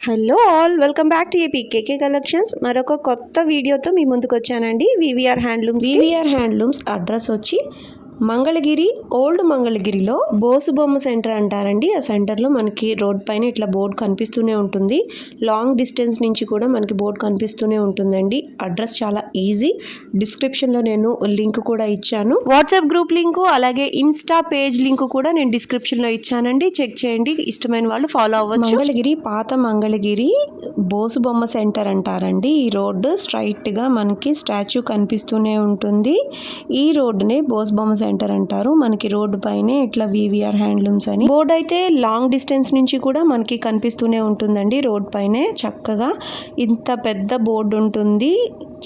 Hello all welcome back to AP KK collections మరొక కొత్త వీడియోతో మీ ముందుకు వచ్చానండి. VVR handlooms VVR handlooms address వచ్చి మంగళగిరి ఓల్డ్ మంగళగిరిలో బోసుబొమ్మ సెంటర్ అంటారండి. ఆ సెంటర్లో మనకి రోడ్ పైన ఇట్లా బోర్డు కనిపిస్తూనే ఉంటుంది. లాంగ్ డిస్టెన్స్ నుంచి కూడా మనకి బోర్డు కనిపిస్తూనే ఉంటుందండి. అడ్రస్ చాలా ఈజీ. డిస్క్రిప్షన్లో నేను లింక్ కూడా ఇచ్చాను. వాట్సాప్ గ్రూప్ లింకు అలాగే ఇన్స్టా పేజ్ లింక్ కూడా నేను డిస్క్రిప్షన్లో ఇచ్చానండి. చెక్ చేయండి. ఇష్టమైన వాళ్ళు ఫాలో అవ్వచ్చు. మంగళగిరి పాత మంగళగిరి బోసుబొమ్మ సెంటర్ అంటారండి. ఈ రోడ్డు స్ట్రైట్గా మనకి స్టాచ్యూ కనిపిస్తూనే ఉంటుంది. ఈ రోడ్డునే బోసుబొమ్మ సెంటర్ సెంటర్ అంటారు. మనకి రోడ్డు పైనే ఇట్లా వివిఆర్ హ్యాండ్లూమ్స్ అని. బోర్డు అయితే లాంగ్ డిస్టెన్స్ నుంచి కూడా మనకి కనిపిస్తూనే ఉంటుందండి. రోడ్ పైనే చక్కగా ఇంత పెద్ద బోర్డు ఉంటుంది.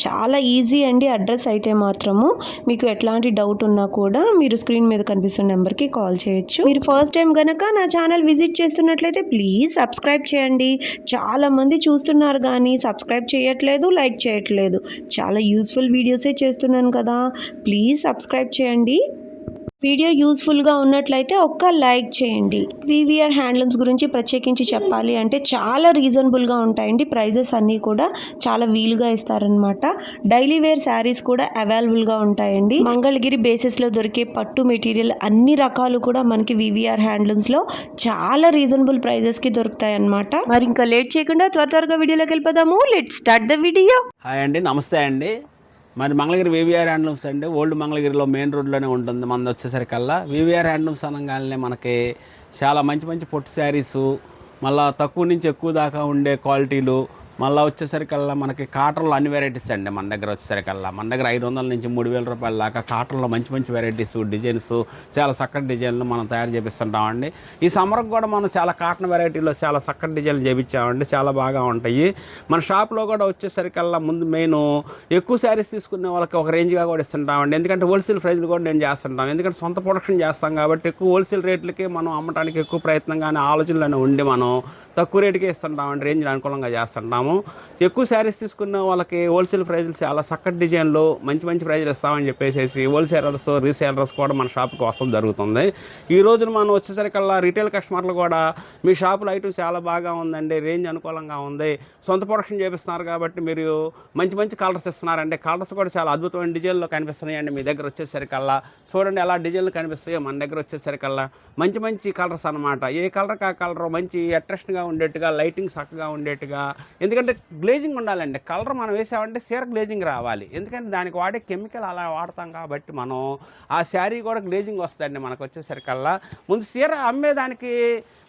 చాలా ఈజీ అండి అడ్రస్ అయితే మాత్రము. మీకు ఎట్లాంటి డౌట్ ఉన్నా కూడా మీరు స్క్రీన్ మీద కనిపిస్తున్న నెంబర్కి కాల్ చేయొచ్చు. మీరు ఫస్ట్ టైం కనుక నా ఛానల్ విజిట్ చేస్తున్నట్లయితే ప్లీజ్ సబ్స్క్రైబ్ చేయండి. చాలామంది చూస్తున్నారు కానీ సబ్స్క్రైబ్ చేయట్లేదు లైక్ చేయట్లేదు. చాలా యూస్ఫుల్ వీడియోసే చేస్తున్నాను కదా. ప్లీజ్ సబ్స్క్రైబ్ చేయండి. వీడియో యూస్ఫుల్గా ఉన్నట్లయితే ఒక్క లైక్ చేయండి. వివిఆర్ హ్యాండ్లూమ్స్ గురించి ప్రత్యేకించి చెప్పాలి అంటే చాలా రీజనబుల్గా ఉంటాయండి. ప్రైజెస్ అన్నీ కూడా చాలా వీలుగా ఇస్తారనమాట డైలీ వేర్ శారీస్ కూడా అవైలబుల్గా ఉంటాయండి. మంగళగిరి బేసిస్లో దొరికే పట్టు మెటీరియల్ అన్ని రకాలు కూడా మనకి వివిఆర్ హ్యాండ్లూమ్స్లో చాలా రీజనబుల్ ప్రైజెస్కి దొరుకుతాయి అనమాట మరి ఇంకా లేట్ చేయకుండా త్వర త్వరగా వీడియోలోకి వెళ్ళిపోదాము. Let start the video hi అండి. నమస్తే అండి. మరి మంగళగిరి వివిఆర్ హ్యాండ్లూమ్స్ అండి. ఓల్డ్ మంగళగిరిలో మెయిన్ రోడ్లోనే ఉంటుంది మంది వచ్చేసరికల్లా. వివిఆర్ హ్యాండ్లూమ్స్ అనగానే మనకి చాలా మంచి మంచి పొట్టు శారీసు మళ్ళీ తక్కువ నుంచి ఎక్కువ దాకా ఉండే క్వాలిటీలు మళ్ళీ వచ్చేసరికల్లా మనకి కాటన్లో అన్ని వెరైటీస్ అండి మన దగ్గర వచ్చేసరికల్లా. మన దగ్గర ఐదు వందల నుంచి మూడు వేల రూపాయల దాకా కాటన్లో మంచి మంచి వెరైటీస్ డిజైన్స్ చాలా చక్కటి డిజైన్లు మనం తయారు చేపిస్తుంటామండి. ఈ సమ్మర్కి కూడా మనం చాలా కాటన్ వెరైటీలో చాలా చక్కటి డిజైన్లు చేపించామండి. చాలా బాగా ఉంటాయి. మన షాప్లో కూడా వచ్చేసరికల్లా ముందు మెయిన్ ఎక్కువ శారీస్ తీసుకునే వాళ్ళకి ఒక రేంజ్గా కూడా ఇస్తుంటామండి. ఎందుకంటే హోల్సేల్ ప్రైజ్లు కూడా నేను చేస్తుంటాం. ఎందుకంటే సొంత ప్రొడక్షన్ చేస్తాం కాబట్టి ఎక్కువ హోల్సేల్ రేట్లకి మనం అమ్మటానికి ఎక్కువ ప్రయత్నం కానీ ఆలోచనలోనే ఉండి మనం తక్కువ రేటుకే ఇస్తుంటామండి. రేంజ్లు అనుకూలంగా చేస్తుంటాం. ఇస్తాము. ఎక్కువ శారీస్ తీసుకున్న వాళ్ళకి హోల్సేల్ ప్రైజులు చాలా చక్కటి డిజైన్లు మంచి మంచి ప్రైజులు ఇస్తామని చెప్పేసి హోల్సేలర్స్ రీసేలర్స్ కూడా మన షాప్కి వస్తాం జరుగుతుంది. ఈ రోజున మనం వచ్చేసరికల్లా రీటైల్ కస్టమర్లు కూడా మీ షాపులో ఐటమ్ చాలా బాగా ఉందండి రేంజ్ అనుకూలంగా ఉంది. సొంత ప్రొడక్షన్ చేపిస్తున్నారు కాబట్టి మీరు మంచి మంచి కలర్స్ ఇస్తున్నారండి. కలర్స్ కూడా చాలా అద్భుతమైన డిజైన్లో కనిపిస్తున్నాయండి మీ దగ్గర వచ్చేసరికల్లా. చూడండి ఎలా డిజైన్లు కనిపిస్తాయో మన దగ్గర వచ్చేసరికల్లా. మంచి మంచి కలర్స్ అనమాట ఏ కలర్ కా కలర్ మంచి అట్రాక్షన్గా ఉండేట్టుగా లైటింగ్ చక్కగా ఉండేట్టుగా. ఎందుకంటే ఎందుకంటే గ్లేజింగ్ ఉండాలండి. కలర్ మనం వేసామంటే చీర గ్లేజింగ్ రావాలి. ఎందుకంటే దానికి వాడే కెమికల్ అలా వాడతాం కాబట్టి మనం ఆ శారీ కూడా గ్లేజింగ్ వస్తుందండి మనకు వచ్చేసరికల్లా. ముందు చీర అమ్మేదానికి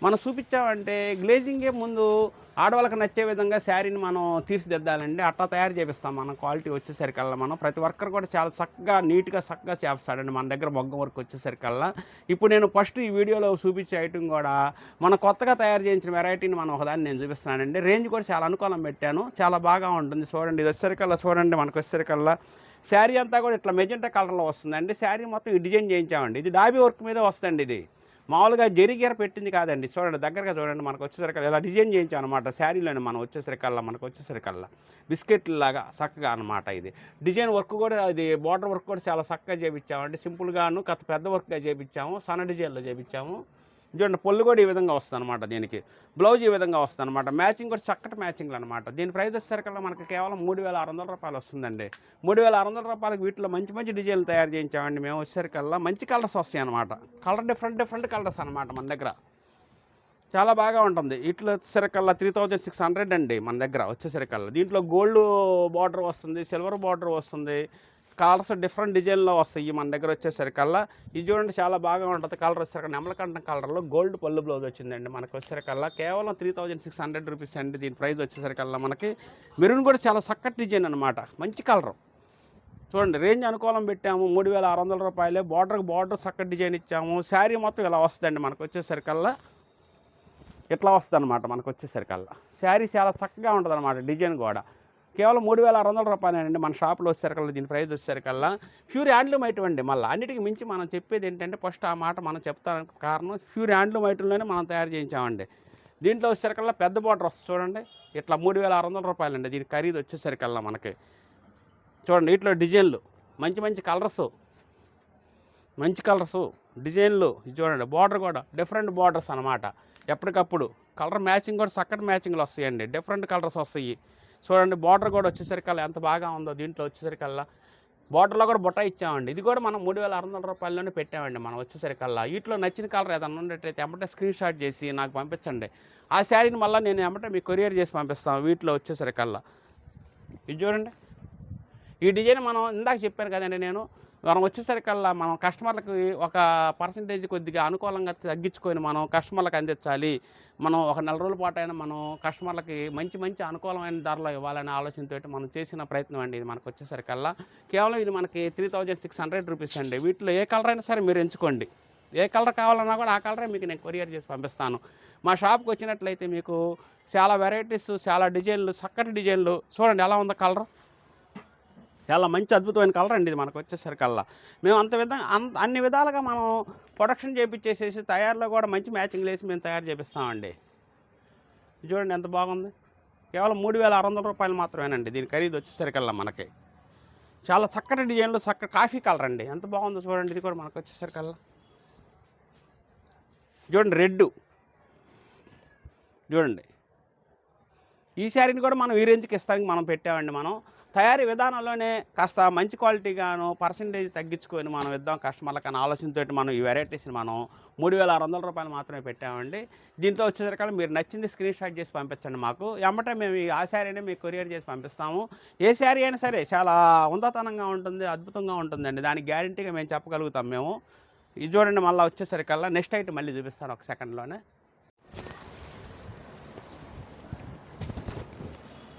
మనం చూపించామంటే గ్లేజింగే ముందు ఆడవాళ్ళకి నచ్చే విధంగా శారీని మనం తీర్చిదిద్దాలండి. అట్లా తయారు చేపిస్తాం మనం. క్వాలిటీ వచ్చేసరికల్లా మనం. ప్రతి వర్కర్ కూడా చాలా చక్కగా నీట్గా చక్కగా చేస్తాడండి మన దగ్గర మొగ్గ వర్క్ వచ్చేసరికల్లా. ఇప్పుడు నేను ఫస్ట్ ఈ వీడియోలో చూపించే ఐటమ్ కూడా మన కొత్తగా తయారు చేయించిన వెరైటీని మనం ఒకదాన్ని నేను చూపిస్తున్నానండి. రేంజ్ కూడా చాలా అనుకూలం పెట్టాను. చాలా బాగా ఉంటుంది చూడండి. ఇది వచ్చేసరికల్లా చూడండి మనకు వచ్చేసరికల్లా. శారీ అంతా కూడా ఇట్లా మెజెంటా కలర్లో వస్తుందండి. శారీ మొత్తం ఈ డిజైన్ చేయించామండి. ఇది డాబీ వర్క్ మీద వస్తుంది ఇది. మామూలుగా జరిగేర పెట్టింది కాదండి. చూడండి దగ్గరగా చూడండి మనకు వచ్చేసరికల్లా ఇలా డిజైన్ చేయించాం అనమాట శారీలోనే మనం వచ్చేసరికల్లా మనకు వచ్చేసరికల్లా. బిస్కెట్ లాగా చక్కగా అనమాట ఇది. డిజైన్ వర్క్ కూడా అది బార్డర్ వర్క్ కూడా చాలా చక్కగా చేయించామండి సింపుల్గాను కథ పెద్ద వర్క్గా చేయించాము సన్న డిజైన్లో చేయించాము చూడండి పొల్లు కూడా ఈ విధంగా వస్తుంది అనమాట దీనికి. బ్లౌజ్ ఈ విధంగా వస్తుంది అనమాట మ్యాచింగ్ కూడా చక్కటి మ్యాచింగ్లు అనమాట దీని ప్రైస్ వచ్చేసరికల్లా మనకి కేవలం మూడు వేల ఆరు వందల రూపాయలు వస్తుందండి. మూడు వేల ఆరు వందల రూపాయలకి వీటిలో మంచి మంచి డిజైన్లు తయారు చేయించామండి మేము వచ్చేసరికల్లా. మంచి కలర్స్ వస్తాయి అనమాట కలర్ డిఫరెంట్ డిఫరెంట్ కలర్స్ అనమాట మన దగ్గర. చాలా బాగా ఉంటుంది. ఇట్లా వచ్చేసరికల్లా త్రీ థౌజండ్ సిక్స్ హండ్రెడ్ అండి మన దగ్గర వచ్చేసరికల్లా. దీంట్లో గోల్డ్ బార్డర్ వస్తుంది సిల్వర్ బార్డర్ వస్తుంది కలర్స్ డిఫరెంట్ డిజైన్లో వస్తాయి. మన దగ్గర వచ్చేసరికల్లా ఇది చూడండి చాలా బాగా ఉంటుంది కలర్ వచ్చేసరికి నెమలకంఠం కలర్లో గోల్డ్ పళ్ళు బ్లౌజ్ వచ్చిందండి మనకు వచ్చేసరికల్లా. కేవలం three thousand six hundred rupees అండి దీని ప్రైస్ వచ్చేసరికల్లా మనకి. మెరూన్ కూడా చాలా చక్కటి డిజైన్ అనమాట మంచి కలర్. చూడండి రేంజ్ అనుకూలం పెట్టాము. మూడు వేల ఆరు వందల రూపాయలే. బార్డర్కి బార్డర్ చక్కటి డిజైన్ ఇచ్చాము. శారీ మొత్తం ఇలా వస్తుందండి మనకు వచ్చేసరికల్లా. ఇట్లా వస్తుంది అనమాట మనకు వచ్చేసరికల్లా. శారీ చాలా చక్కగా ఉంటుంది అనమాట డిజైన్ కూడా. కేవలం మూడు వేల ఆరు వందల రూపాయలండి మన షాప్లో వచ్చేసరికల్లా దీని ప్రైస్ వచ్చేసరికల్లా. ప్యూర్ హ్యాండ్లూమ్ ఐటమ్ అండి మళ్ళీ. అన్నిటికి మించి మనం చెప్పేది ఏంటంటే ఫస్ట్ ఆ మాట మనం చెప్తానికి కారణం ప్యూర్ హ్యాండ్లూమ్ ఐటమ్లోనే మనం తయారు చేయించామండి. దీంట్లో వచ్చేసరికల్లా పెద్ద బార్డర్ వస్తుంది చూడండి. ఇట్లా మూడు వేల ఆరు వందల రూపాయలండి. దీని ఖరీదు వచ్చేసరికల్లా మనకి. చూడండి వీటిలో డిజైన్లు. మంచి మంచి కలర్స్. మంచి కలర్స్ డిజైన్లు. ఇది చూడండి బార్డర్ కూడా. డిఫరెంట్ బార్డర్స్ అనమాట ఎప్పటికప్పుడు. కలర్ మ్యాచింగ్ కూడా చక్కటి మ్యాచింగ్లు వస్తాయండి. డిఫరెంట్ కలర్స్ వస్తాయి. చూడండి బార్డర్ కూడా వచ్చేసరికల్లా ఎంత బాగా ఉందో దీంట్లో వచ్చేసరికల్లా. బార్డర్లో కూడా బొట్ట ఇచ్చామండి. ఇది కూడా మనం మూడు వేల ఆరు వందల రూపాయల్లోనే పెట్టామండి మనం వచ్చేసరికల్లా. వీటిలో నచ్చిన కలర్ ఏదైనా ఉండేటైతే ఎమ్మటే స్క్రీన్ షాట్ చేసి నాకు పంపించండి. ఆ శారీని మళ్ళీ నేను ఎమ్మటే మీకు కొరియర్ చేసి పంపిస్తాను వీటిలో వచ్చేసరికల్లా. ఇది చూడండి. ఈ డిజైన్ మనం ఇందాక చెప్పాను కదండి నేను. మనం వచ్చేసరికల్లా మనం కస్టమర్లకు ఒక పర్సంటేజ్ కొద్దిగా అనుకూలంగా తగ్గించుకొని మనం కస్టమర్లకు అందించాలి. మనం ఒక నెల రోజుల పాటు అయినా మనం కస్టమర్లకి మంచి మంచి అనుకూలమైన ధరలో ఇవ్వాలనే ఆలోచనతో మనం చేసిన ప్రయత్నం అండి ఇది మనకు వచ్చేసరికల్లా. కేవలం ఇది మనకి three thousand six hundred rupees అండి. వీటిలో ఏ కలర్ అయినా సరే మీరు ఎంచుకోండి. ఏ కలర్ కావాలన్నా కూడా ఆ కలరే మీకు నేను కొరియర్ చేసి పంపిస్తాను. మా షాప్కి వచ్చినట్లయితే మీకు చాలా వెరైటీస్ చాలా డిజైన్లు చక్కటి డిజైన్లు చూడండి ఎలా ఉందో కలర్ చాలా మంచి అద్భుతమైన కలర్ అండి ఇది మనకు వచ్చేసరికల్లా. మేము అంత విధంగా అంత అన్ని విధాలుగా మనం ప్రొడక్షన్ చేపించేసేసి తయారులో కూడా మంచి మ్యాచింగ్ వేసి మేము తయారు చేపిస్తామండి. చూడండి ఎంత బాగుంది. కేవలం మూడు వేల ఆరు వందల రూపాయలు మాత్రమేనండి దీని ఖరీదు వచ్చేసరికల్లా మనకి. చాలా చక్కటి డిజైన్లు చక్కటి కాఫీ కలర్ అండి. ఎంత బాగుందో చూడండి ఇది కూడా మనకు వచ్చేసరికల్లా. చూడండి రెడ్. చూడండి. ఈ శారీని కూడా మనం ఈ రేంజ్కి ఇస్తానికి మనం పెట్టామండి మనం. తయారీ విధానంలోనే కాస్త మంచి క్వాలిటీగాను పర్సంటేజ్ తగ్గించుకొని మనం ఇద్దాం కస్టమర్లకు అని ఆలోచనతో మనం ఈ వెరైటీస్ని మనం మూడు వేల ఆరు వందల రూపాయలు మాత్రమే పెట్టామండి. దీంట్లో వచ్చేసరికి మీరు నచ్చింది స్క్రీన్ షాట్ చేసి పంపించండి మాకు. ఎమ్మటే మేము ఈ ఆ శారీని మీకు కొరియర్ చేసి పంపిస్తాము. ఏ శారీ అయినా సరే చాలా ఉన్నతనంగా ఉంటుంది అద్భుతంగా ఉంటుందండి. దానికి గ్యారంటీగా మేము చెప్పగలుగుతాం మేము. ఇది చూడండి మళ్ళీ వచ్చేసరికల్లా నెక్స్ట్ ఐటమ్ మళ్ళీ చూపిస్తాను ఒక సెకండ్లోనే.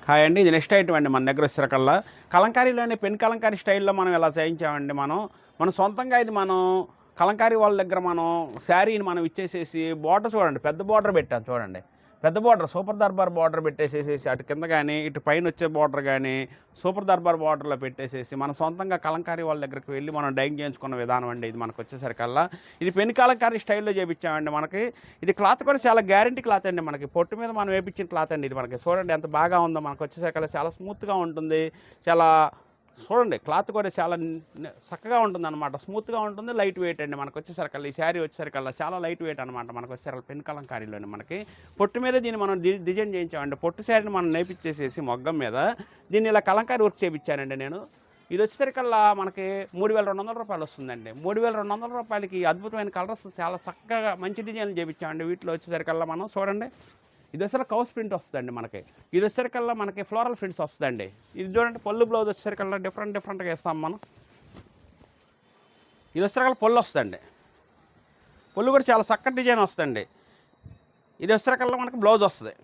హాయ్ అండి. ఇది నెక్స్ట్ ఐటమ్ అండి మన దగ్గర వచ్చేసరికల్లా. కలంకారీలోనే పెన్ కలంకారీ స్టైల్లో మనం ఇలా చేయించామండి మనం? మన సొంతంగా ఇది మనం కలంకారీ వాళ్ళ దగ్గర మనం శారీని మనం ఇచ్చేసేసి బోర్డర్ చూడండి. పెద్ద బోర్డర్ పెట్టాం చూడండి. పెద్ద బార్డర్ సూపర్ దర్బార్ బార్డర్ పెట్టేసేసి అటు కింద కానీ ఇటు పైన వచ్చే బార్డర్ కానీ సూపర్ దర్బార్ బార్డర్లో పెట్టేసేసి మన సొంతంగా కలంకారీ వాళ్ళ దగ్గరికి వెళ్ళి మనం డైన్ చేయించుకున్న విధానం అండి ఇది మనకు వచ్చేసరికల్లా. ఇది పెన్ కలంకారీ స్టైల్లో చేయించామండి మనకి. ఇది క్లాత్ కూడా చాలా గ్యారంటీ క్లాత్ అండి మనకి. పొట్టు మీద మనం వేపించిన క్లాత్ అండి ఇది మనకి. చూడండి ఎంత బాగా ఉందో మనకు వచ్చేసరికల్లా చాలా స్మూత్గా ఉంటుంది. చాలా చూడండి క్లాత్ కూడా చాలా చక్కగా ఉంటుంది అనమాట స్మూత్గా ఉంటుంది లైట్ వెయిట్ అండి మనకు వచ్చేసరికల్లా ఈ శారీ వచ్చేసరికల్లా చాలా లైట్ వెయిట్ అనమాట మనకు వచ్చేసరికి పెన్ కలంకారీలోనే మనకి. పొట్టు మీద దీన్ని మనం డిజైన్ చేయించామండి. పొట్టు శారీని మనం నేపించేసేసి మొగ్గం మీద దీన్ని ఇలా కలంకారీ వర్క్ చేయించానండి నేను. ఇది వచ్చేసరికల్లా మనకి మూడు వేల రెండు వందల రూపాయలు వస్తుందండి. మూడు వేల రెండు వందల రూపాయలకి అద్భుతమైన కలర్స్ చాలా చక్కగా మంచి డిజైన్లు చేయించామండి వీటిలో వచ్చేసరికల్లా మనం చూడండి. ఇది వచ్చేసరి కౌస్ ప్రింట్ వస్తుందండి మనకి. ఇది వచ్చేసరికల్లా మనకి ఫ్లోరల్ ప్రింట్స్ వస్తుందండి. ఇది చూడండి పళ్ళు బ్లౌజ్ వచ్చేసరికల్లా డిఫరెంట్ డిఫరెంట్గా వేస్తాం మనం. ఇది వచ్చేసరికల్లా పళ్ళు వస్తుందండి. పళ్ళు కూడా చాలా చక్కటి డిజైన్ వస్తుందండి. ఇది వచ్చేసరికల్లా మనకి బ్లౌజ్ వస్తుంది.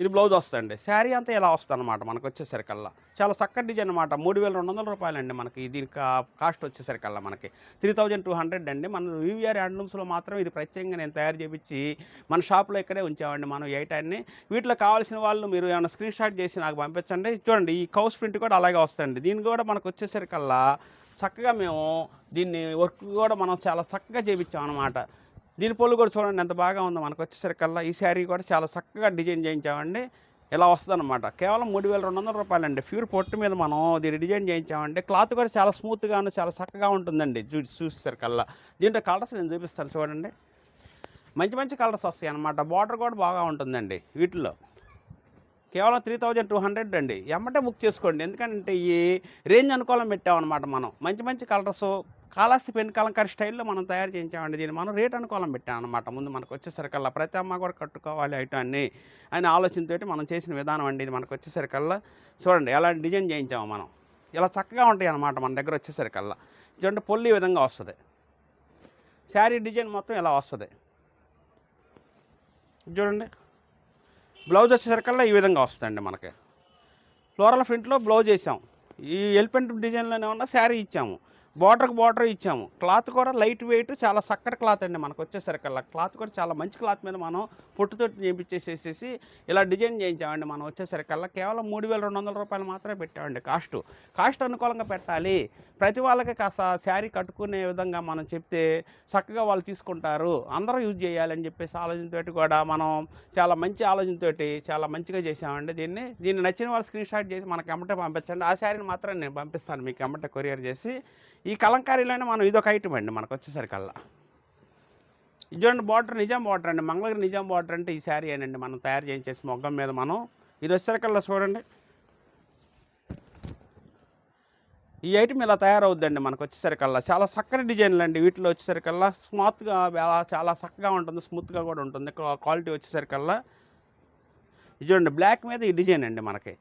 ఇది బ్లౌజ్ వస్తుందండి. శారీ అంతా ఇలా వస్తుంది అనమాట మనకు వచ్చేసరికల్లా చాలా చక్కటి డిజైన్ అనమాట మూడు వేల రెండు వందల రూపాయలండి మనకి. దీని కా- కాస్ట్ వచ్చేసరికల్లా మనకి. త్రీ థౌజండ్ టూ హండ్రెడ్ అండి. మన వివిఆర్ హ్యాండ్లూమ్స్లో మాత్రం ఇది ప్రత్యేకంగా నేను తయారు చేయించి మన షాప్లో ఇక్కడే ఉంచామండి మనం ఈ ఐటాన్ని వీటిలో కావాల్సిన వాళ్ళు మీరు ఏమైనా స్క్రీన్ షాట్ చేసి నాకు పంపించండి. చూడండి ఈ కౌస్ ప్రింట్ కూడా అలాగే వస్తుంది దీని కూడా మనకు వచ్చేసరికల్లా చక్కగా మేము దీన్ని వర్క్ కూడా మనం చాలా చక్కగా చేయించాం అనమాట దీని పళ్ళు కూడా చూడండి ఎంత బాగా ఉందో. మనకు వచ్చేసరికల్లా ఈ శారీ కూడా చాలా చక్కగా డిజైన్ చేయించామండి. ఇలా వస్తుందన్నమాట. కేవలం మూడు వేల రెండు వందల రూపాయలండి. ప్యూర్ పొట్టు మీద మనం దీన్ని డిజైన్ చేయించామండి. క్లాత్ కూడా చాలా స్మూత్గాను చాలా చక్కగా ఉంటుందండి. చూ చూసేసరికల్లా. దీంట్లో కలర్స్ నేను చూపిస్తాను చూడండి. మంచి మంచి కలర్స్ వస్తాయి అన్నమాట. బార్డర్ కూడా బాగా ఉంటుందండి వీటిలో. కేవలం త్రీ థౌజండ్ టూ హండ్రెడ్ అండి. ఎమ్మటే బుక్ చేసుకోండి. ఎందుకంటే ఈ రేంజ్ అనుకూలం పెట్టామన్నమాట మనం. మంచి మంచి కలర్స్ కాళాస్తి పెన్ స్టైల్లో మనం తయారు చేయించామండి. దీన్ని మనం రేట్ అనుకూలం అనమాట ముందు మనకు వచ్చేసరికల్లా ప్రతి అమ్మ కూడా కట్టుకోవాలి ఐటాన్ని అనే ఆలోచనతోటి మనం చేసిన విధానం అండి. ఇది మనకు వచ్చేసరికల్లా చూడండి ఎలా డిజైన్ చేయించాము మనం. ఇలా చక్కగా ఉంటాయి అన్నమాట మన దగ్గర వచ్చేసరికల్లా. చూడండి పొల్లి ఈ విధంగా వస్తుంది. శారీ డిజైన్ మొత్తం ఇలా వస్తుంది. చూడండి. బ్లౌజ్ వచ్చేసరికల్లా ఈ విధంగా వస్తుందండి మనకి. ఫ్లోరల్ ప్రింట్లో బ్లౌజ్ వేసాం. ఈ ఎలిఫెంట్ డిజైన్లోనే ఉన్న శారీ ఇచ్చాము. బార్డర్కి బార్డర్ ఇచ్చాము. క్లాత్ కూడా లైట్ వెయిట్ చాలా చక్కటి క్లాత్ అండి మనకు వచ్చేసరికల్లా క్లాత్ కూడా చాలా మంచి క్లాత్ మీద మనం పొట్టుతో చేయించేసేసి ఇలా డిజైన్ చేయించామండి మనం వచ్చేసరికల్లా కేవలం మూడు వేల రెండు వందల రూపాయలు మాత్రమే పెట్టామండి కాస్ట్. కాస్ట్ అనుకూలంగా పెట్టాలి. ప్రతి వాళ్ళకి కాస్త శారీ కట్టుకునే విధంగా మనం చెప్తే చక్కగా వాళ్ళు తీసుకుంటారు. అందరూ యూజ్ చేయాలని చెప్పేసి ఆలోచనతోటి కూడా మనం చాలా మంచి ఆలోచనతోటి చాలా మంచిగా చేసామండి దీన్ని. దీన్ని నచ్చిన వాళ్ళు స్క్రీన్ షాట్ చేసి మనకి ఎమ్మటే పంపించండి. ఆ శారీని మాత్రం నేను పంపిస్తాను మీకు ఎమ్మటే కొరియర్ చేసి. ఈ కలంకారీలోనే మనం ఇదొక ఐటమ్ అండి మనకు వచ్చేసరికల్లా ఇది చూడండి బార్డర్ నిజాం బార్డర్ అండి. మంగళగిరి నిజాం బార్డర్ అంటే ఈ శారీ అనండి. మనం తయారు చేయించేసి మొగ్గం మీద మనం ఇది వచ్చేసరికల్లా చూడండి. ఈ ఐటమ్ ఇలా తయారవుద్దండి మనకు వచ్చేసరికల్లా చాలా చక్కని డిజైన్లు అండి. వీటిలో వచ్చేసరికల్లా స్మాత్గా చాలా చక్కగా ఉంటుంది. స్మూత్గా కూడా ఉంటుంది. క్వాలిటీ వచ్చేసరికల్లా. ఇది చూడండి బ్లాక్ మీద ఈ డిజైన్ అండి మనకి.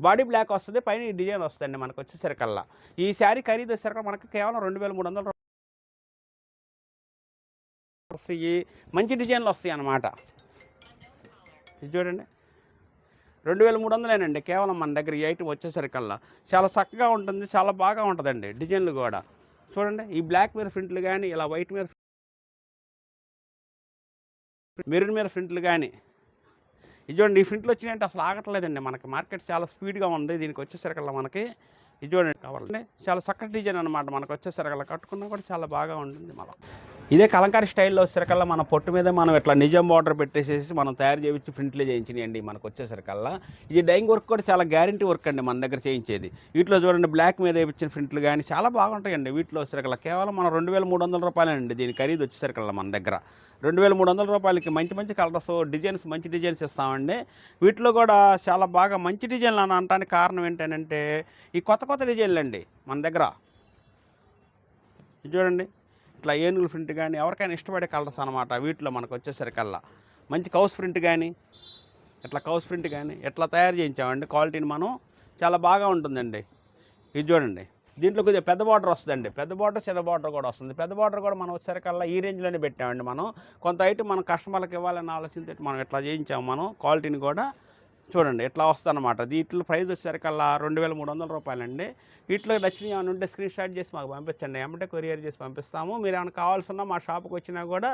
బాడీ బ్లాక్ వస్తుంది పైన ఈ డిజైన్ వస్తుందండి మనకు వచ్చేసరికల్లా. ఈ శారీ ఖరీదు వచ్చేసరికి మనకు కేవలం రెండు వేల మూడు వందల వస్తాయి. మంచి డిజైన్లు వస్తాయి అన్నమాట. ఇది చూడండి. రెండు వేల మూడు వందలేనండి కేవలం మన దగ్గర ఈ ఐటమ్ వచ్చేసరికల్లా. చాలా చక్కగా ఉంటుంది చాలా బాగా ఉంటుందండి డిజైన్లు కూడా. చూడండి ఈ బ్లాక్ మీద ప్రింట్లు కానీ ఇలా వైట్ మీద మెరూన్ మీద ప్రింట్లు కానీ చూడండి ఈ ప్రింట్లు వచ్చినాయంటే అసలు ఆగట్లేదండి. మనకి మార్కెట్ చాలా స్పీడ్గా ఉంది. దీనికి వచ్చేసరికల్లా మనకి ఇది చూడండి కావాలండి చాలా చక్కటి డిజైన్ అనమాట మనకు వచ్చేసరికల్లా కట్టుకున్నా కూడా చాలా బాగా ఉంటుంది మళ్ళీ ఇదే కలంకారీ స్టైల్లో వచ్చేసరికల్లా మన పొట్టు మీద మనం ఇట్లా నిజం బార్డర్ పెట్టేసేసి మనం తయారు చేయించి ప్రింట్లు చేయించినాయండి మనకు వచ్చేసరికల్లా. ఇది డైయింగ్ వర్క్ కూడా చాలా గ్యారంటీ వర్క్ అండి మన దగ్గర చేయించేది. వీటిలో చూడండి బ్లాక్ మీద వేయించిన ప్రింట్లు కానీ చాలా బాగుంటాయండి వీటిలో వచ్చేసరికల్లా కేవలం మనం రెండు వేల మూడు వందల రూపాయలండి దీని ఖరీదు వచ్చేసరికల్లా మన దగ్గర. రెండు వేల మూడు వందల రూపాయలకి మంచి మంచి కలర్స్ డిజైన్స్ మంచి డిజైన్స్ ఇస్తామండి. వీటిలో కూడా చాలా బాగా మంచి డిజైన్లు అని అనడానికి కారణం ఏంటంటే ఈ కొత్త కొత్త డిజైన్లు అండి మన దగ్గర. చూడండి. ఇట్లా ఏనుగుల ప్రింట్ కానీ ఎవరికైనా ఇష్టపడే కలర్స్ అనమాట వీటిలో మనకు వచ్చేసరికల్లా. మంచి కౌస్ ప్రింట్ కానీ ఇట్లా కౌస్ ప్రింట్ కానీ ఎట్లా తయారు చేయించామండి క్వాలిటీని మనం చాలా బాగా ఉంటుందండి. ఇది చూడండి. దీంట్లో కొద్దిగా పెద్ద బార్డర్ వస్తుందండి. పెద్ద బార్డర్ చిన్న బార్డర్ కూడా వస్తుంది. పెద్ద బార్డర్ కూడా మనం వచ్చేసరికల్లా ఈ రేంజ్లోనే పెట్టామండి మనం. కొంత ఐటమ్ మనం కస్టమర్లకు ఇవ్వాలని ఆలోచించి మనం ఇట్లా చేయించాము మనం క్వాలిటీని కూడా చూడండి ఇట్లా వస్తుందన్నమాట. దీంట్లో ప్రైస్ వచ్చేసరికల్లా రెండు వేల మూడు వందల రూపాయలండి. వీటిలో నచ్చినవి ఏమైనా ఉంటే స్క్రీన్ షాట్ చేసి మాకు పంపించండి. ఏమంటే కొరియర్ చేసి పంపిస్తాము. మీరు ఏమైనా కావాల్సిన మా షాప్కి వచ్చినా కూడా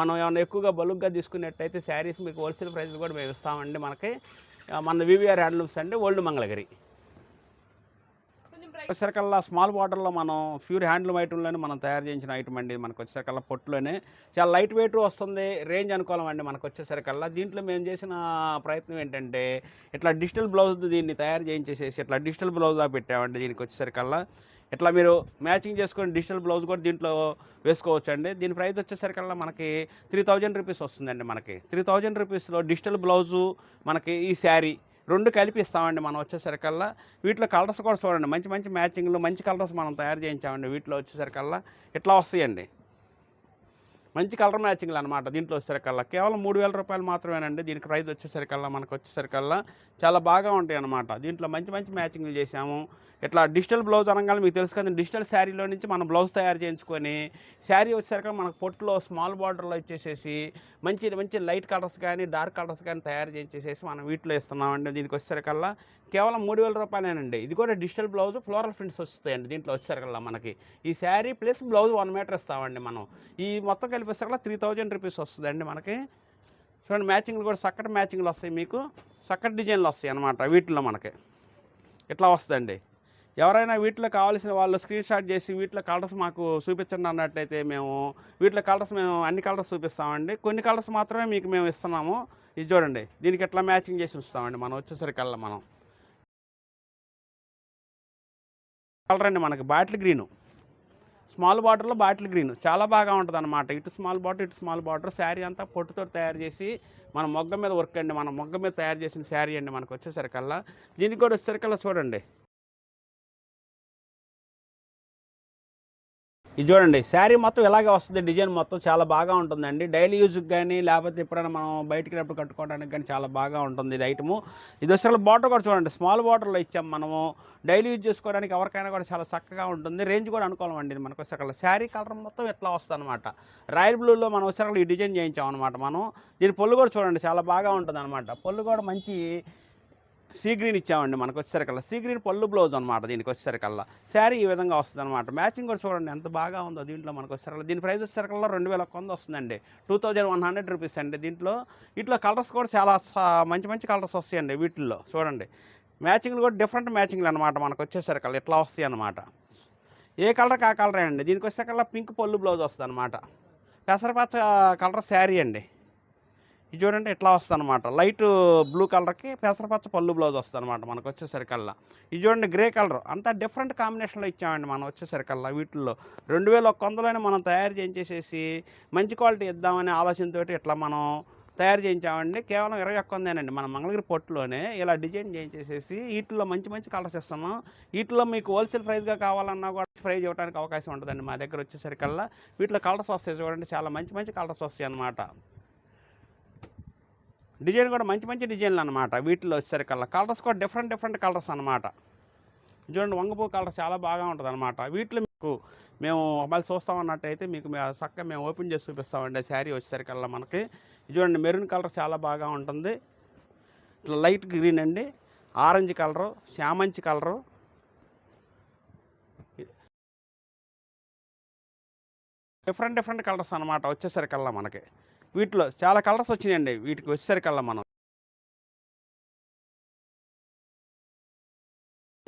మనం ఏమైనా ఎక్కువగా బలుగ్గా తీసుకున్నట్టయితే శారీస్ మీకు హోల్సేల్ ప్రైస్ కూడా మేము ఇస్తామండి మనకి. మన వివిఆర్ హ్యాండ్లూమ్స్ అండి ఓల్డ్ మంగళగిరి. వచ్చేసరికల్లా స్మాల్ బార్డర్లో మనం ప్యూర్ హ్యాండ్లూమ్ ఐటమ్లోనే మనం తయారు చేయించిన ఐటమ్ అండి మనకు వచ్చేసరికల్లా పొట్టులోనే. చాలా లైట్ వెయిట్ వస్తుంది రేంజ్ అనుకూలం అండి మనకు వచ్చేసరికల్లా. దీంట్లో మేము చేసిన ప్రయత్నం ఏంటంటే ఇట్లా డిజిటల్ బ్లౌజ్ దీన్ని తయారు చేయించేసేసి ఇట్లా డిజిటల్ బ్లౌజ్లా పెట్టామండి దీనికి వచ్చేసరికల్లా. ఇట్లా మీరు మ్యాచింగ్ చేసుకొని డిజిటల్ బ్లౌజ్ కూడా దీంట్లో వేసుకోవచ్చు అండి దీని ప్రైస్ వచ్చేసరికల్లా మనకి త్రీ థౌజండ్ రూపీస్ వస్తుందండి మనకి. త్రీ థౌజండ్ రూపీస్లో డిజిటల్ బ్లౌజు మనకి ఈ శారీ రెండు కలిపి ఇస్తామండి మనం వచ్చేసరికల్లా. వీటిలో కలర్స్ కూడా చూడండి. మంచి మంచి మ్యాచింగ్లు మంచి కలర్స్ మనం తయారు చేయించామండి. వీటిలో వచ్చేసరికల్లా. ఇట్లా వస్తాయండి? మంచి కలర్ మ్యాచింగ్లు అనమాట దీంట్లో వచ్చేసరికల్లా. కేవలం మూడు వేల రూపాయలు మాత్రమేనండి. దీనికి ప్రైస్ వచ్చేసరికల్లా మనకు వచ్చేసరికల్లా చాలా బాగా ఉంటాయి అనమాట దీంట్లో మంచి మంచి మ్యాచింగ్లు చేసాము ఇట్లా డిజిటల్ బ్లౌజ్ అనగానే మీకు తెలుసు కదా డిజిటల్ శారీలో నుంచి మనం బ్లౌజ్ తయారు చేయించుకొని శారీ వచ్చేసరికి మనకు పొట్టులో స్మాల్ బార్డర్లో ఇచ్చేసేసి మంచి మంచి లైట్ కలర్స్ కానీ డార్క్ కలర్స్ కానీ తయారు చేయించేసేసి మనం వీటిలో ఇస్తున్నామండి దీనికి వచ్చేసరికల్లా కేవలం మూడు వేల రూపాయలేనండి. ఇది కూడా డిజిటల్ బ్లౌజ్ ఫ్లోరల్ ప్రింట్స్ వస్తాయండి దీంట్లో వచ్చేసరికల్లా మనకి. ఈ sari plus blouse one metre ఇస్తామండి మనం. ఈ మొత్తం కలిపి త్రీ థౌజండ్ రూపీస్ వస్తుందండి మనకి. చూడండి మ్యాచింగ్లు కూడా చక్కటి మ్యాచింగ్లు వస్తాయి మీకు. చక్కటి డిజైన్లు వస్తాయి అన్నమాట వీటిలో మనకి. ఇట్లా వస్తుందండి. ఎవరైనా వీటిలో కావాల్సిన వాళ్ళు స్క్రీన్ షాట్ చేసి వీటిలో కలర్స్ మాకు చూపించండి అన్నట్టయితే మేము వీటిలో కలర్స్ మేము అన్ని కలర్స్ చూపిస్తామండి. కొన్ని కలర్స్ మాత్రమే మీకు మేము ఇస్తున్నాము. ఇది చూడండి దీనికి ఎట్లా మ్యాచింగ్ చేసి ఉంచుతామండి మనం వచ్చేసరికల్లా మనం. కలర్ అండి మనకి బాటిల్ గ్రీను స్మాల్ బార్డర్లో బాటిల్ గ్రీన్. చాలా బాగా ఉంటుంది అనమాట ఇటు స్మాల్ బార్డర్ ఇటు స్మాల్ బార్డర్ శారీ అంతా పొట్టుతో తయారు చేసి మన మొగ్గ మీద వర్క్ అండి. మన మొగ్గ మీద తయారు చేసిన శారీ అండి మనకు వచ్చేసరికల్లా. దీనికి కూడా వచ్చేసరికల్లా చూడండి. ఇది చూడండి శారీ మొత్తం ఇలాగే వస్తుంది డిజైన్ మొత్తం చాలా బాగా ఉంటుందండి. డైలీ యూజ్కి కానీ లేకపోతే ఎప్పుడైనా మనం బయటికి వెళ్ళినప్పుడు కట్టుకోవడానికి కానీ చాలా బాగా ఉంటుంది ఇది ఐటము. ఇది వచ్చేసరికి బార్డర్ కూడా చూడండి స్మాల్ బార్డర్లో ఇచ్చాం మనము. డైలీ యూజ్ చేసుకోవడానికి ఎవరికైనా కూడా చాలా చక్కగా ఉంటుంది. రేంజ్ కూడా అనుకూలం అండి ఇది మనకు వచ్చేసరికి శారీ కలర్ మొత్తం ఎట్లా వస్తుందన్నమాట. రాయల్ బ్లూలో మనం వచ్చేసరికి ఈ డిజైన్ చేయించాం అనమాట మనం. దీని పొల్లు కూడా చూడండి చాలా బాగా ఉంటుంది అనమాట పొల్లు కూడా మంచి సీ గ్రీన్ ఇచ్చామండి మనకు వచ్చేసరికల్లా సీ గ్రీన్ పళ్ళు బ్లౌజ్ అనమాట దీనికి వచ్చేసరికల్లా శారీ ఈ విధంగా వస్తుంది అనమాట మ్యాచింగ్ కూడా చూడండి ఎంత బాగా ఉందో దీంట్లో మనకు వచ్చేసరికల్లా దీని ప్రైస్ వచ్చేసరికల్లా రెండు వేల ఒక వంద వస్తుందండి. Two thousand one hundred rupees అండి దీంట్లో. ఇట్లా కలర్స్ కూడా చాలా మంచి మంచి కలర్స్ వస్తాయండి వీటిల్లో. చూడండి. మ్యాచింగ్లు కూడా డిఫరెంట్ మ్యాచింగ్లు అనమాట మనకు వచ్చేసరికల్లా ఇట్లా వస్తాయి అనమాట ఏ కలర్ ఆ కలరే అండి. దీనికి వచ్చేసరికల్లా పింక్ పళ్ళు బ్లౌజ్ వస్తుంది అనమాట పెసరపచ్చ కలర్ శారీ అండి. ఇది చూడండి ఇట్లా వస్తుంది అనమాట లైట్ బ్లూ కలర్కి పెసరపచ్చ పళ్ళు బ్లౌజ్ వస్తుంది అనమాట మనకు వచ్చేసరికల్లా ఇది చూడండి గ్రే కలర్. అంతా డిఫరెంట్ కాంబినేషన్లో ఇచ్చామండి మనం వచ్చేసరికల్లా వీటిల్లో. రెండు వేల ఒక్క వందలోనే మనం తయారు చేయించేసేసి మంచి క్వాలిటీ ఇద్దామనే ఆలోచనతో ఇట్లా మనం తయారు చేయించామండి. కేవలం ఇరవై ఒక్క వందేనండి మన మంగళగిరి పొట్టులోనే ఇలా డిజైన్ చేయించేసేసి వీటిలో మంచి మంచి కలర్స్ ఇస్తున్నాం. వీటిలో మీకు హోల్సేల్ ప్రైస్గా కావాలన్నా కూడా ప్రైజ్ ఇవ్వడానికి అవకాశం ఉంటుందండి మా దగ్గర వచ్చేసరికల్లా వీటిలో కలర్స్ వస్తాయి చూడండి చాలా మంచి మంచి కలర్స్ వస్తాయి అన్నమాట డిజైన్ కూడా మంచి మంచి డిజైన్లు అనమాట వీటిలో వచ్చేసరికల్లా కలర్స్ కూడా డిఫరెంట్ డిఫరెంట్ కలర్స్ అనమాట చూడండి వంగపూ కలర్ చాలా బాగా ఉంటుంది అనమాట వీటిలో మీకు మేము మళ్ళీ చూస్తామన్నట్టయితే మీకు చక్కగా మేము ఓపెన్ చేసి చూపిస్తామండి. శారీ వచ్చేసరికల్లా మనకి. చూడండి మెరూన్ కలర్ చాలా బాగా ఉంటుంది. ఇట్లా లైట్ గ్రీన్ అండి. ఆరెంజ్ కలరు శామంచి కలరు. డిఫరెంట్ డిఫరెంట్ కలర్స్ అనమాట వచ్చేసరికల్లా మనకి. వీటిలో చాలా కలర్స్ వచ్చినాయండి. వీటికి వచ్చేసరికల్లా మనం.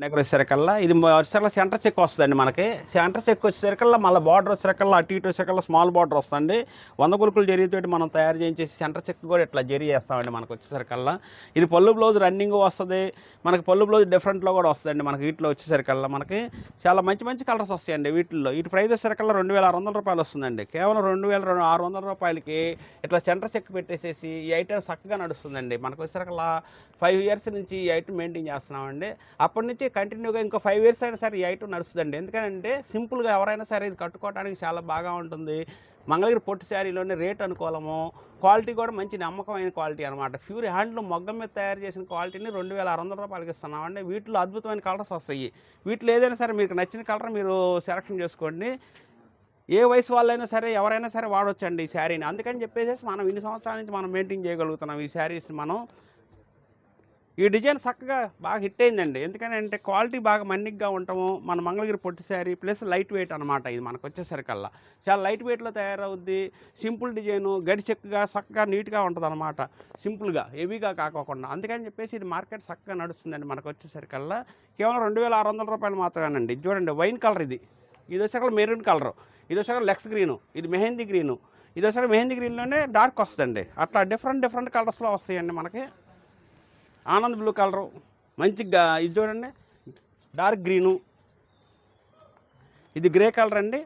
దగ్గర వచ్చేసరికల్లా ఇది వచ్చేసరికల్లా సెంటర్ చెక్ వస్తుందండి మనకి. సెంటర్ చెక్ వచ్చేసరికల్లా మళ్ళీ బార్డర్ వచ్చేసరికల్లా అటు ఇటు వచ్చేసరికల్లా స్మాల్ బార్డర్ వస్తుంది వంద కులుకులు జరిగితోటి మనం తయారు చేయించేసి సెంటర్ చెక్ కూడా ఇట్లా జరి చేస్తామండి మనకు వచ్చేసరికల్లా. ఇది పళ్ళు బ్లౌజ్ రన్నింగ్ వస్తుంది. మనకి పళ్ళు బ్లౌజ్ డిఫరెంట్లో కూడా వస్తుందండి మనకి వీటిలో వచ్చేసరికల్లా మనకి. చాలా మంచి మంచి కలర్స్ వస్తాయండి వీటిల్లో. వీటి ప్రైస్ వచ్చేసరికల్లా రెండు వేల ఆరు వందల రూపాయలు వస్తుందండి. కేవలం రెండు వేల రెండు ఆరు వందల రూపాయలకి ఇట్లా సెంటర్ చెక్ పెట్టేసేసి ఈ ఐటమ్ చక్కగా నడుస్తుందండి. మనకు వచ్చేసరికల్లా ఫైవ్ ఇయర్స్ నుంచి ఈ ఐటమ్ మెయింటైన్ చేస్తున్నామండి. అప్పటి నుంచి కంటిన్యూగా ఇంకో ఫైవ్ ఇయర్స్ అయినా సరే ఈ ఐటమ్ నడుస్తుందండి. ఎందుకంటే సింపుల్గా ఎవరైనా సరే ఇది కట్టుకోవడానికి చాలా బాగా ఉంటుంది. మంగళగిరి పొట్టు శారీలోనే రేట్ అనుకూలము. క్వాలిటీ కూడా మంచి నమ్మకమైన క్వాలిటీ అనమాట ప్యూర్ హ్యాండ్లు మొగ్గం మీద తయారు చేసిన క్వాలిటీని రెండు వేల ఆరు వందల రూపాయలకి ఇస్తున్నామండి. వీటిలో అద్భుతమైన కలర్స్ వస్తాయి. వీటిలో ఏదైనా సరే మీకు నచ్చిన కలర్ మీరు సెలెక్షన్ చేసుకోండి. ఏ వయసు వాళ్ళైనా సరే ఎవరైనా సరే వాడొచ్చండి ఈ శారీని. అందుకని చెప్పేసి మనం ఇన్ని సంవత్సరాల నుంచి మనం మెయింటైన్ చేయగలుగుతున్నాం ఈ శారీస్ని మనం. ఈ డిజైన్ చక్కగా బాగా హిట్ అయిందండి. ఎందుకని అంటే క్వాలిటీ బాగా మన్నిగ్గా ఉంటాము మన మంగళగిరి పొట్టి శారీ ప్లస్ లైట్ వెయిట్ అనమాట ఇది మనకు వచ్చేసరికల్లా. చాలా లైట్ వెయిట్లో తయారవుద్ది సింపుల్ డిజైను గడి చెక్కగా చక్కగా నీట్గా ఉంటుంది అనమాట సింపుల్గా హెవీగా కాకోకుండా. అందుకని చెప్పేసి ఇది మార్కెట్ చక్కగా నడుస్తుందండి మనకు వచ్చేసరికల్లా. కేవలం రెండు వేల ఆరు వందల రూపాయలు మాత్రమేనండి. ఇది చూడండి వైన్ కలర్ ఇది. ఇది వచ్చాక మెరూన్ కలర్. ఇది వచ్చాక లెక్స్ గ్రీను. ఇది మెహందీ గ్రీను. ఇది వచ్చాక మెహందీ గ్రీన్లోనే డార్క్ వస్తుందండి. అట్లా డిఫరెంట్ డిఫరెంట్ కలర్స్లో వస్తాయండి మనకి. ఆనంద్ బ్లూ కలరు. మంచి ఇది చూడండి. Dark green. ఇది గ్రే కలర్ అండి.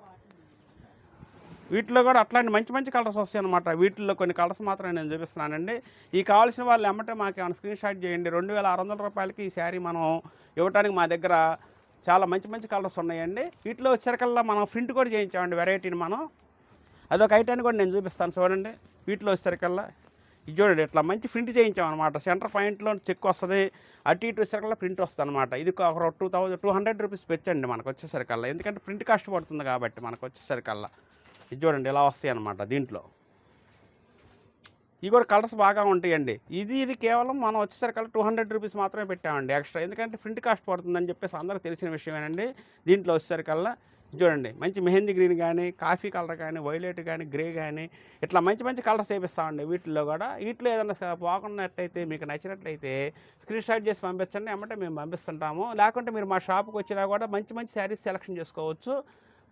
వీటిలో కూడా అట్లాంటి మంచి మంచి కలర్స్ వస్తాయి అనమాట వీటిల్లో కొన్ని కలర్స్ మాత్రమే నేను చూపిస్తున్నానండి. ఈ కావాల్సిన వాళ్ళు ఎమ్మటే మాకు ఏమైనా స్క్రీన్ షాట్ చేయండి. రెండు వేల ఆరు వందల రూపాయలకి ఈ శారీ మనం ఇవ్వడానికి మా దగ్గర చాలా మంచి మంచి కలర్స్ ఉన్నాయండి. వీటిలో వచ్చేసరికల్లా మనం ప్రింట్ కూడా చేయించామండి వెరైటీని మనం. అదొక ఐటాన్ని కూడా నేను చూపిస్తాను చూడండి. వీటిలో వచ్చేసరికల్లా. ఇది చూడండి ఇట్లా మంచి ప్రింట్ చేయించాం అనమాట సెంటర్ పాయింట్లో చెక్ వస్తుంది. అటు ఇటు వచ్చేసరికల్లా ప్రింట్ వస్తుంది అనమాట ఇది ఒక two thousand two hundred rupees పెట్టండి మనకు వచ్చేసరికల్లా. ఎందుకంటే ప్రింట్ కాస్ట్ పడుతుంది కాబట్టి మనకు వచ్చేసరికల్లా. ఇది చూడండి ఇలా వస్తాయి అనమాట దీంట్లో. ఇవి కూడా కలర్స్ బాగా ఉంటాయండి. ఇది ఇది కేవలం మనం వచ్చేసరికల్లా టూ హండ్రెడ్ రూపీస్ మాత్రమే పెట్టామండి ఎక్స్ట్రా. ఎందుకంటే ప్రింట్ కాస్ట్ పడుతుందని చెప్పేసి అందరూ తెలిసిన విషయమేనండి. దీంట్లో వచ్చేసరికల్లా చూడండి మంచి మెహందీ గ్రీన్ కానీ కాఫీ కలర్ కానీ వైలెట్ కానీ గ్రే కానీ ఇట్లా మంచి మంచి కలర్స్ వేపిస్తామండి వీటిల్లో కూడా. వీటిలో ఏదైనా స- బాగున్నట్టయితే మీకు నచ్చినట్లయితే స్క్రీన్ షాట్ చేసి పంపించండి. ఏమంటే మేము పంపిస్తుంటాము. లేకుంటే మీరు మా షాప్కి వచ్చినా కూడా మంచి మంచి శారీస్ సెలెక్షన్ చేసుకోవచ్చు.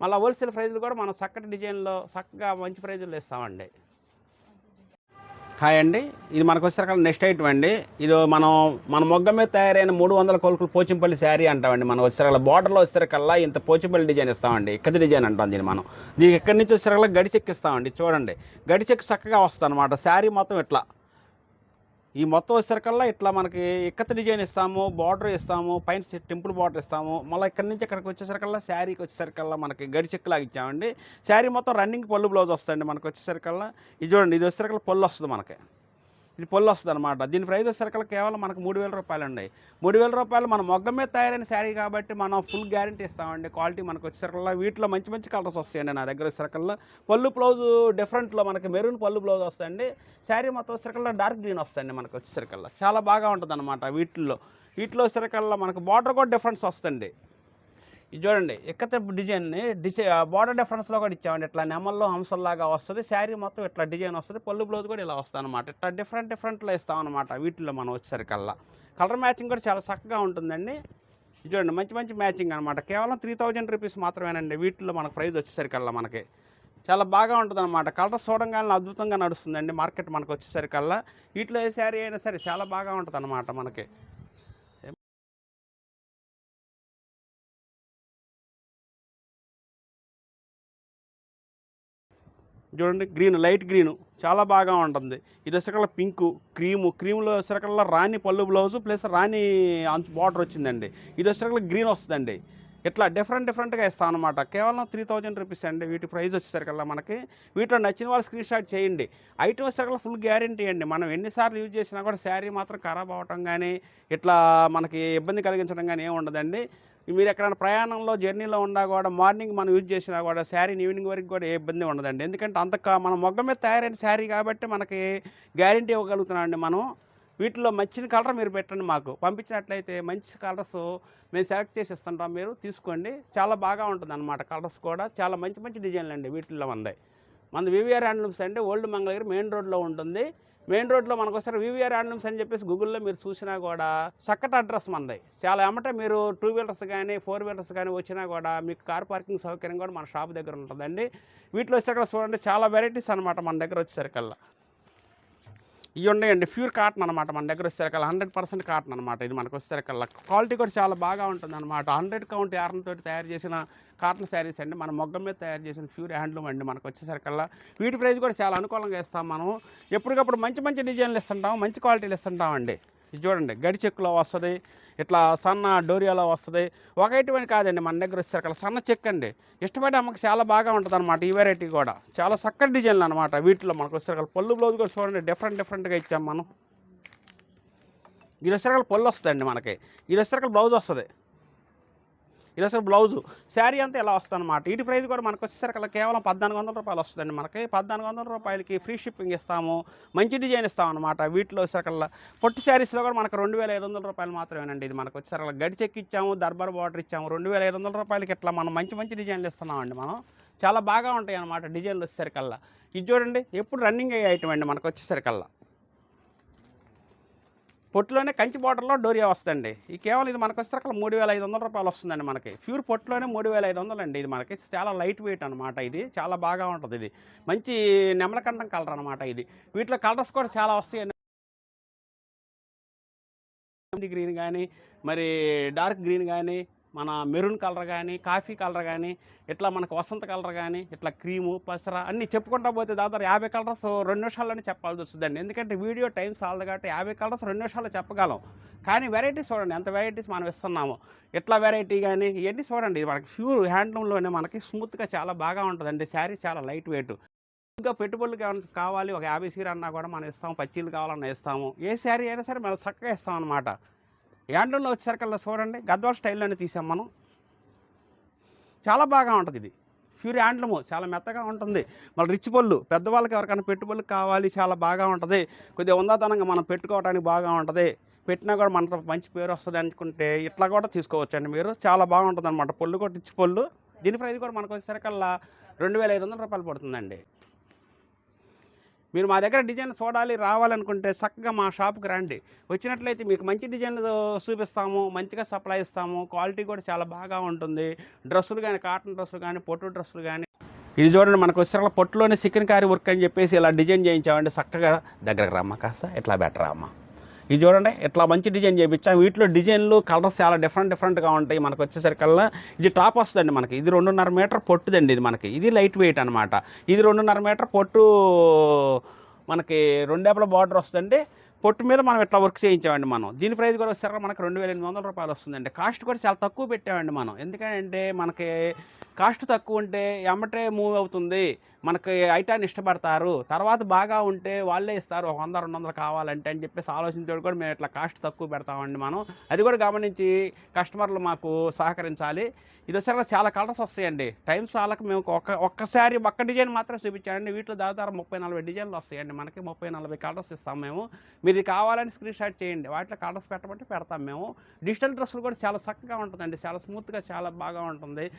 మళ్ళీ హోల్సేల్ ప్రైజ్లు కూడా మనం చక్కటి డిజైన్లో చక్కగా మంచి ప్రైజులు ఇస్తామండి హాయ్ అండి. ఇది మనకు వచ్చేసరికి నెక్స్ట్ ఐటమ్ అండి. ఇది మనం మన మొగ్గ మీద తయారైన మూడు వందల కొలుకులు పోచింపల్లి శారీ అంటామండి. మనం వచ్చేసరికి బార్డర్లో వచ్చేసరికల్లా ఇంత పోచింపల్లి డిజైన్ ఇస్తామండి. ఇక్కడి డిజైన్ అంటాం దీన్ని మనం. దీనికి ఎక్కడి నుంచి వచ్చేసరికల్లా గడి చూడండి. గడి చక్కగా వస్తుంది అనమాట శారీ మొత్తం ఇట్లా. ఈ మొత్తం వచ్చేసరికల్లా ఇట్లా మనకి ఇక్కత డిజైన్ ఇస్తాము బార్డర్ ఇస్తాము పైన టెంపుల్ బార్డర్ ఇస్తాము. మళ్ళీ ఇక్కడి నుంచి ఇక్కడికి వచ్చేసరికల్లా శారీకి వచ్చేసరికల్లా మనకి గడి చెక్కులాగా ఇచ్చామండి. శారీ మొత్తం రన్నింగ్ పళ్ళు బ్లౌజ్ వస్తాయండి మనకు వచ్చేసరికల్లా ఇది చూడండి ఇది వచ్చేసరికల్లా పళ్ళు వస్తుంది మనకి. ఇది పొల్లు వస్తుంది అనమాట దీని ప్రైస్ వచ్చేసరికి కేవలం మనకు మూడు వేల రూపాయలు ఉన్నాయి మూడు వేల రూపాయలు మన మొగ్గ మీద తయారైన శారీ కాబట్టి మనం ఫుల్ గ్యారంటీ ఇస్తామండి. క్వాలిటీ మనకు వచ్చేసరికల్లా వీటిలో మంచి మంచి కలర్స్ వస్తాయండి నా దగ్గర వచ్చేసరికల్లా పళ్ళు బ్లౌజ్ డిఫరెంట్లో మనకి మెరూన్ పళ్ళు బ్లౌజ్ వస్తాయండి. శారీ మొత్తం వచ్చేసరికల్లా డార్క్ గ్రీన్ వస్తాయండి మనకు వచ్చేసరికల్లా చాలా బాగా ఉంటుంది అనమాట వీటిల్లో. వీటిలో వచ్చేసరికల్లా మనకు బార్డర్ కూడా డిఫరెన్స్ వస్తుంది ఇది చూడండి ఇక్కత డిజైన్ని డిజై బార్డర్ డిఫరెన్స్లో కూడా ఇచ్చామండి. ఇట్లా నెమల్లో హంసల్లాగా వస్తుంది శారీ మొత్తం ఇట్లా డిజైన్ వస్తుంది పళ్ళు బ్లౌజ్ కూడా ఇలా వస్తుంది అనమాట ఇట్లా డిఫరెంట్ డిఫరెంట్లో ఇస్తామన్నమాట వీటిలో మనం వచ్చేసరికల్లా. కలర్ మ్యాచింగ్ కూడా చాలా చక్కగా ఉంటుందండి. చూడండి మంచి మంచి మ్యాచింగ్ అనమాట కేవలం త్రీ థౌజండ్ రూపీస్ మాత్రమేనండి వీటిలో మనకు ప్రైస్ వచ్చేసరికల్లా మనకి. చాలా బాగా ఉంటుందన్నమాట. కలర్ చూడంగానే అద్భుతంగా నడుస్తుందండి మార్కెట్ మనకు వచ్చేసరికల్లా. వీటిలో ఏ శారీ అయినా సరే చాలా బాగా ఉంటుంది మనకి. చూడండి గ్రీన్ లైట్ గ్రీన్. చాలా బాగా ఉంటుంది. ఇది వచ్చేకల్లా పింకు క్రీము. క్రీమ్లో వచ్చేకల్లా రాణి పళ్ళు బ్లౌజ్ ప్లస్ రాణి అంచు బార్డర్ వచ్చిందండి. ఇది వచ్చేకల్లా గ్రీన్ వస్తుందండి. ఇట్లా డిఫరెంట్ డిఫరెంట్గా ఇస్తాం అనమాట కేవలం త్రీ థౌజండ్ రూపీస్ అండి. వీటి ప్రైస్ వచ్చేసరికల్లా మనకి. వీటిలో నచ్చిన వాళ్ళు స్క్రీన్ షాట్ చేయండి. ఐటమ్ వచ్చేసరికల్లా ఫుల్ గ్యారంటీ అండి. మనం ఎన్నిసార్లు యూజ్ చేసినా కూడా శారీ మాత్రం ఖరాబ్ అవ్వటం కానీ ఇట్లా మనకి ఇబ్బంది కలిగించడం కానీ ఏమి ఉండదండి. మీరు ఎక్కడైనా ప్రయాణంలో జర్నీలో ఉన్నా కూడా మార్నింగ్ మనం యూజ్ చేసినా కూడా శారీని ఈవినింగ్ వరకు కూడా ఏ ఇబ్బంది ఉండదండి. ఎందుకంటే అంత మన మొగ్గ మీద తయారైన శారీ కాబట్టి మనకి గ్యారంటీ ఇవ్వగలుగుతున్నాం అండి మనం. వీటిలో మంచి కలర్ మీరు పెట్టండి మాకు. పంపించినట్లయితే మంచి కలర్స్ మేము సెలెక్ట్ చేసి ఇస్తుంటాం మీరు. తీసుకోండి. చాలా బాగా ఉంటుంది అనమాట కలర్స్ కూడా. చాలా మంచి మంచి డిజైన్లు అండి వీటిల్లో ఉన్నాయి మన వివిఆర్ హ్యాండ్లూమ్స్ అంటే ఓల్డ్ మంగళగిరి మెయిన్ రోడ్లో ఉంటుంది. మెయిన్ రోడ్లో మనకు ఒకసారి వివిఆర్ హ్యాండ్లూమ్స్ అని చెప్పేసి గూగుల్లో మీరు చూసినా కూడా చక్కటి అడ్రస్ మనది చాలా ఏమంటే మీరు టూ వీలర్స్ కానీ ఫోర్ వీలర్స్ కానీ వచ్చినా కూడా మీకు కార్ పార్కింగ్ సౌకర్యం కూడా మన షాప్ దగ్గర ఉంటుందండి. వీటిలో వచ్చేసరికి చూడండి చాలా వెరైటీస్ అనమాట మన దగ్గర వచ్చేసరికల్లా. ఇవి ఉన్నాయండి. ప్యూర్ కాటన్ అనమాట మన దగ్గర వచ్చేసరికల్లా హండ్రెడ్ పర్సెంట్ కాటన్ అనమాట ఇది మనకు వచ్చేసరికల్లా క్వాలిటీ కూడా చాలా బాగా ఉంటుంది అనమాట హండ్రెడ్ కౌంట్ యార్న్తో తయారు చేసిన కాటన్ శారీస్ అండి. మన మొగ్గం మీద తయారు చేసిన ప్యూర్ హ్యాండ్లూమ్ అండి మనకు వచ్చేసరికల్లా వీటి ప్రైస్ కూడా చాలా అనుకూలంగా ఇస్తాం మనం ఎప్పటికప్పుడు మంచి మంచి డిజైన్లు ఇస్తుంటాం మంచి క్వాలిటీలు ఇస్తుంటాం అండి ఇది చూడండి. గడి చెక్కులో వస్తుంది. ఇట్లా సన్న డోరియాలో వస్తుంది. ఒక కాదండి మన దగ్గర వచ్చేసరికి సన్న చెక్ అండి ఇష్టపడే అమ్మకి చాలా బాగా ఉంటుంది అనమాట ఈ వెరైటీ కూడా. చాలా చక్కటి డిజైన్లు అనమాట వీటిలో మనకు వచ్చేసరికి పళ్ళు బ్లౌజ్ కూడా చూడండి డిఫరెంట్ డిఫరెంట్గా ఇచ్చాం మనం. ఇది వచ్చేసరికి పళ్ళు వస్తుందండి మనకి. ఇది వచ్చేసరికి బ్లౌజ్ వస్తుంది. ఇది అసలు బ్లౌజు. శారీ అంతా ఇలా వస్తుందన్నమాట. వీటి ప్రైస్ కూడా మనకు వచ్చేసరికి కేవలం పద్నాలుగు వందల రూపాయలు వస్తుందండి మనకి. పద్నాలుగు వందల రూపాయలకి ఫ్రీ షిప్పింగ్ ఇస్తాము. మంచి డిజైన్ ఇస్తామన్నమాట. వీటిలో వచ్చేసరికల్లా పొట్టి శారీస్లో కూడా మనకు రెండు వేల ఐదు వందల రూపాయలు మాత్రమేనండి ఇది మనకు వచ్చేసరికి గడి చెక్ ఇచ్చాము దర్బార్ బార్డర్ ఇచ్చాము. రెండు వేల ఐదు వందల రూపాయలకి ఇట్లా మనం మంచి మంచి డిజైన్లు ఇస్తున్నామండి మనం. చాలా బాగా ఉంటాయి అనమాట డిజైన్లు వచ్చేసరికల్లా ఇది చూడండి ఎప్పుడు రన్నింగ్ అయ్యే ఐటమ్ అండి మనకు వచ్చేసరికల్లా పొట్టులోనే కంచి బార్డర్లో డోరియా వస్తుందండి? ఈ కేవలం ఇది మనకు వచ్చేసరికి మూడు వేల ఐదు వందల రూపాయలు వస్తుందండి మనకి. ప్యూర్ పొట్టులోనే మూడు వేల ఐదు వందలు అండి ఇది మనకి. చాలా లైట్ వెయిట్ అనమాట ఇది. చాలా బాగా ఉంటుంది ఇది. మంచి నెమలకంఠం కలర్ అనమాట ఇది. వీటిలో కలర్స్ కూడా చాలా వస్తాయండి. గ్రీన్ కానీ మరి డార్క్ గ్రీన్ కానీ మన మెరూన్ కలర్ కానీ కాఫీ కలర్ కానీ ఇట్లా మనకు వసంత కలర్ కానీ ఇట్లా క్రీము పసర అన్నీ చెప్పుకుంటా పోతే దాదాపు యాభై కలర్స్ రెండు నిమిషాల్లోనే చెప్పాల్సి వస్తుందండి. ఎందుకంటే వీడియో టైం చాలదు కాబట్టి యాభై కలర్స్ రెండు నిమిషాల్లో చెప్పగలం. కానీ వెరైటీస్ చూడండి ఎంత వెరైటీస్ మనం ఇస్తున్నాము. ఇట్లా వెరైటీ కానీ ఇవన్నీ చూడండి. ఇది మనకి ప్యూర్ హ్యాండ్లూమ్లోనే మనకి స్మూత్గా చాలా బాగా ఉంటుందండి. శారీ చాలా లైట్ వెయిట్. ఇంకా పెట్టుబడులు కావాలి ఒక యాభై సీర అన్నా కూడా మనం ఇస్తాము పచ్చీలు కావాలన్నా ఇస్తాము. ఏ శారీ అయినా సరే మనం చక్కగా ఇస్తాం అనమాట హ్యాండ్లూమ్లో వచ్చేసరికల్లా చూడండి గద్వాల్ స్టైల్లోనే తీసాం మనం. చాలా బాగా ఉంటుంది ఇది. ప్యూర్ హ్యాండ్లూము చాలా మెత్తగా ఉంటుంది. మళ్ళీ రిచ్ పళ్ళు పెద్దవాళ్ళకి ఎవరికైనా పెట్టుబడులు కావాలి చాలా బాగా ఉంటుంది. కొద్దిగా ఉందాతనంగా మనం పెట్టుకోవడానికి బాగా ఉంటుంది. పెట్టినా కూడా మనతో మంచి పేరు వస్తుంది అనుకుంటే ఇట్లా కూడా తీసుకోవచ్చండి మీరు. చాలా బాగుంటుంది అనమాట పళ్ళు కూడా రిచ్ పళ్ళు దీని ప్రైస్ కూడా మనకు వచ్చేసరికల్లా రెండు వేల ఐదు వందల రూపాయలు పడుతుందండి. మీరు మా దగ్గర డిజైన్ చూడాలి రావాలనుకుంటే చక్కగా మా షాప్కి రండి. వచ్చినట్లయితే మీకు మంచి డిజైన్లు చూపిస్తాము మంచిగా సప్లై ఇస్తాము క్వాలిటీ కూడా చాలా బాగా ఉంటుంది. డ్రెస్సులు కానీ కాటన్ డ్రెస్సులు కానీ పొట్టు డ్రెస్సులు కానీ ఇది చూడండి మనకు వచ్చిన పొట్టులోనే చికెన్ కారీ వర్క్ అని చెప్పేసి ఇలా డిజైన్ చేయించామండి. చక్కగా దగ్గరకు రామ్మ కాస్త ఇట్లా బెటర్ అమ్మా. ఇది చూడండి ఇట్లా మంచి డిజైన్ చేయించాం వీటిలో డిజైన్లు కలర్స్ చాలా డిఫరెంట్ డిఫరెంట్గా ఉంటాయి. మనకు వచ్చేసరికల్లా ఇది టాప్ వస్తుందండి మనకి. ఇది రెండున్నర మీటర్ పొట్టుదండి ఇది మనకి. ఇది లైట్ వెయిట్ అనమాట ఇది రెండున్నర మీటర్ పొట్టు మనకి రెండేపల బార్డర్ వస్తుందండి. పొట్టు మీద మనం ఇట్లా వర్క్ చేయించామండి మనం. దీని ప్రైస్ కూడా వచ్చేసరికి మనకు రెండు వేల ఎనిమిది వందల రూపాయలు వస్తుందండి. కాస్ట్ కూడా చాలా తక్కువ పెట్టామండి మనం. ఎందుకంటే మనకి కాస్ట్ తక్కువ ఉంటే ఎమ్మటే మూవ్ అవుతుంది. మనకి ఐటాన్ని ఇష్టపడతారు. తర్వాత బాగా ఉంటే వాళ్ళే ఇస్తారు. ఒక వంద రెండు వందలు కావాలంటే అని చెప్పేసి ఆలోచించాడు కూడా మేము ఇట్లా కాస్ట్ తక్కువ పెడతామండి మనం. అది కూడా గమనించి కస్టమర్లు మాకు సహకరించాలి. ఇది వచ్చేసరికి చాలా కలర్స్ వస్తాయండి. టైం చాలక మేము ఒక్క ఒక్కసారి ఒక్క డిజైన్ మాత్రం చూపించామండి వీటిలో దాదాపు ముప్పై నలభై డిజైన్లు వస్తాయండి. మనకి ముప్పై నలభై కలర్స్ ఇస్తాం మేము. మీరు కావాలని స్క్రీన్ షాట్ చేయండి. వాటిలో కలర్స్ పెట్టమంటే పెడతాం మేము. డిజిటల్ డ్రెస్సులు కూడా చాలా చక్కగా ఉంటుందండి. చాలా స్మూత్గా చాలా బాగా ఉంటుంది.